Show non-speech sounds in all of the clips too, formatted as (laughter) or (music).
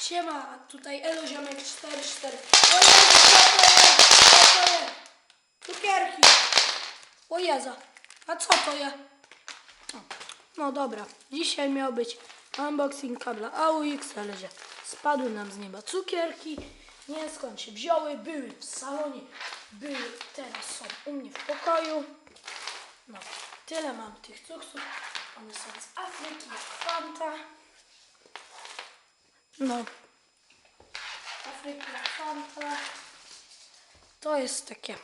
Siema, tutaj Elo Ziomek 44. O Jezu, co to jest? Co to jest? Cukierki. O Jezu, a co to jest? No dobra, dzisiaj miał być unboxing kabla AUX, że spadły nam z nieba cukierki. Nie skąd się wzięły, były w salonie, były, teraz są u mnie w pokoju. No, tyle mam tych cuksów. One są z Afryki, Fanta. No. Afryka. To jest takie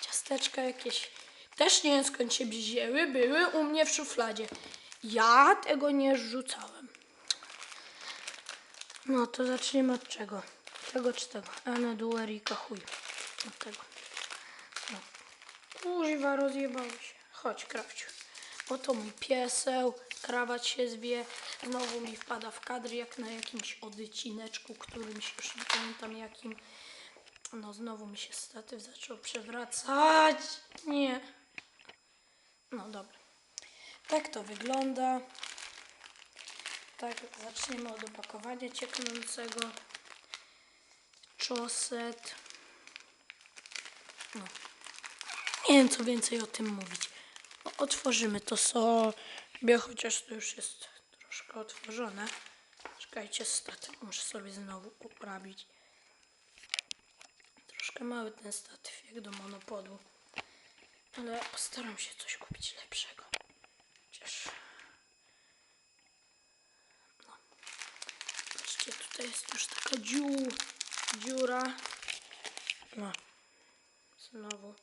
ciasteczka jakieś. Też nie wiem skąd się wzięły. Były u mnie w szufladzie. Ja tego nie rzucałem. No to zaczniemy od czego? Tego czy tego? Ene Duerika chuj. Od tego. No. Kuźwa, rozjebały się. Chodź, krawciu. Oto mój pieseł. Krawat się zwie. Znowu mi wpada w kadr jak na jakimś odcineczku, którymś już nie pamiętam jakim. No znowu mi się statyw zaczął przewracać. Nie. No dobra. Tak to wygląda. Tak, zaczniemy od opakowania cieknącego. Czoset. No. Nie wiem, co więcej o tym mówić. Otworzymy to sobie, chociaż to już jest troszkę otworzone. Czekajcie, statyw muszę sobie znowu poprawić. Troszkę mały ten statyw, jak do monopolu. Ale postaram się coś kupić lepszego. Chociaż... No. Patrzcie, tutaj jest już taka dziu, dziura. No. Znowu.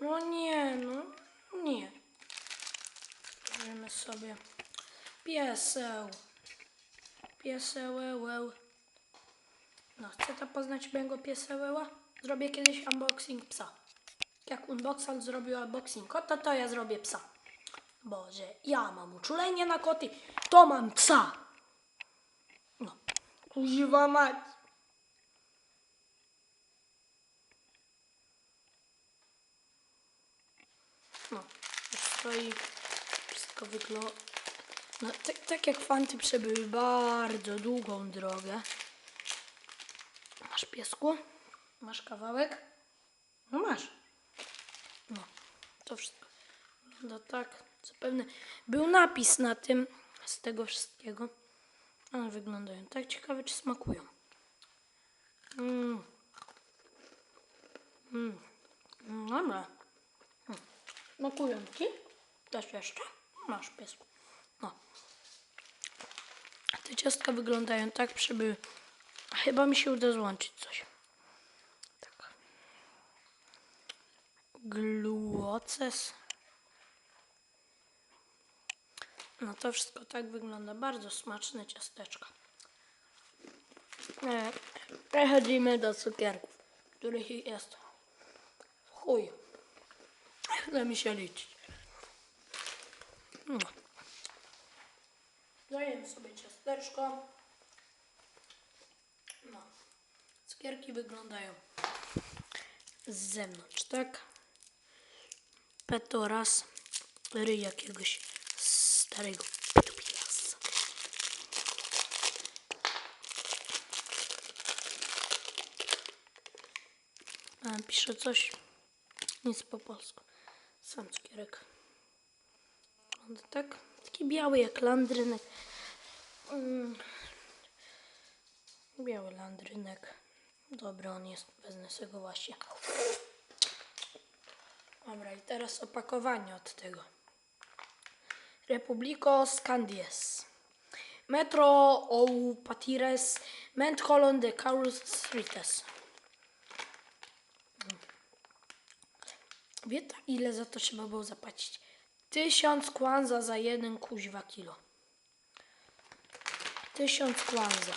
No nie, no nie. Sobie pieseł. Piesełełeł. No, chcecie poznać mojego piesełeła? Zrobię kiedyś unboxing psa. Jak unboxer zrobił unboxing kota, to ja zrobię psa. Bo że ja mam uczulenie na koty, to mam psa. No, kuźwa mać. No, stoi, wszystko wygląda. No, tak, tak jak fanty przebyły bardzo długą drogę. Masz piesku? Masz kawałek? No masz. No, to wszystko wygląda tak. Zapewne był napis na tym z tego wszystkiego. One wyglądają tak ciekawe, czy smakują. Mm. Mm. Mm, Dobra. Mm. Smakują ci? Też jeszcze? Masz piesku. No. Te ciastka wyglądają tak, przybyły. Chyba mi się uda złączyć coś. Tak. Gluoces. No to wszystko tak wygląda. Bardzo smaczne ciasteczka. E, Przechodzimy do cukierków, których jest chuj. Chce mi się liczyć. Daję sobie ciasteczko. No. Cukierki wyglądają z zewnątrz, tak? Petoras, ryj jakiegoś starego pedofilasa. A, pisze coś, nic po polsku. Sam cukierek. Wygląda tak, taki biały jak landrynek. Mm. Biały landrynek. Dobry on jest, wezmę sobie właśnie. Dobra, i teraz opakowanie od tego. Republico Scandies. Metro ou Patires Mentholon de Carus Streetes. Wie ta, ile za to trzeba było zapłacić? Tysiąc kwanza za jeden kuźwa kilo. Tysiąc kwanza.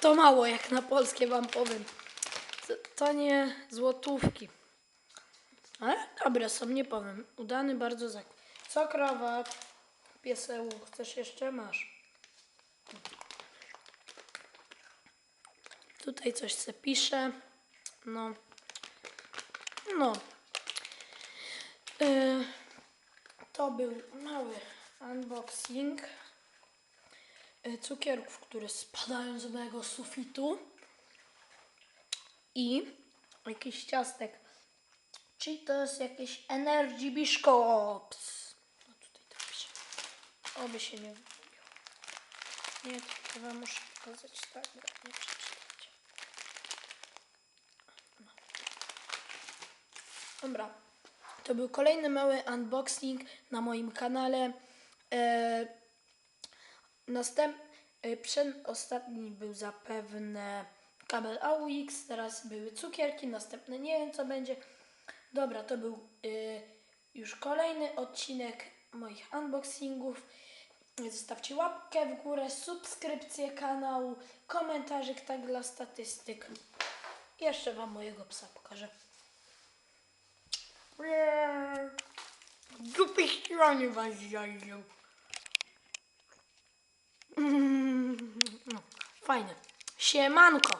To mało jak na polskie wam powiem. To, to nie złotówki. Ale dobre są, nie powiem. Udany bardzo zakup. Co krawat? Pieseł, chcesz jeszcze? Masz. Tutaj coś se pisze. No. No. Y, to był mały unboxing. y, cukierków, które spadają z mojego sufitu. I jakiś ciastek. Czyli to jest jakieś Energy Biscuits. No tutaj. Oby się nie wygubiło. Nie, to chyba muszę pokazać tak, nie przeczytać. Dobra. To był kolejny mały unboxing na moim kanale. E, następ, e, przedostatni był zapewne kabel AUX, teraz były cukierki, następne nie wiem co będzie. Dobra, to był e, już kolejny odcinek moich unboxingów. Zostawcie łapkę w górę, subskrypcję kanału, komentarzyk tak dla statystyk. Jeszcze Wam mojego psa pokażę. Eee, W stronie was zajrzał. (laughs) Mm, no, fajne. Siemanko.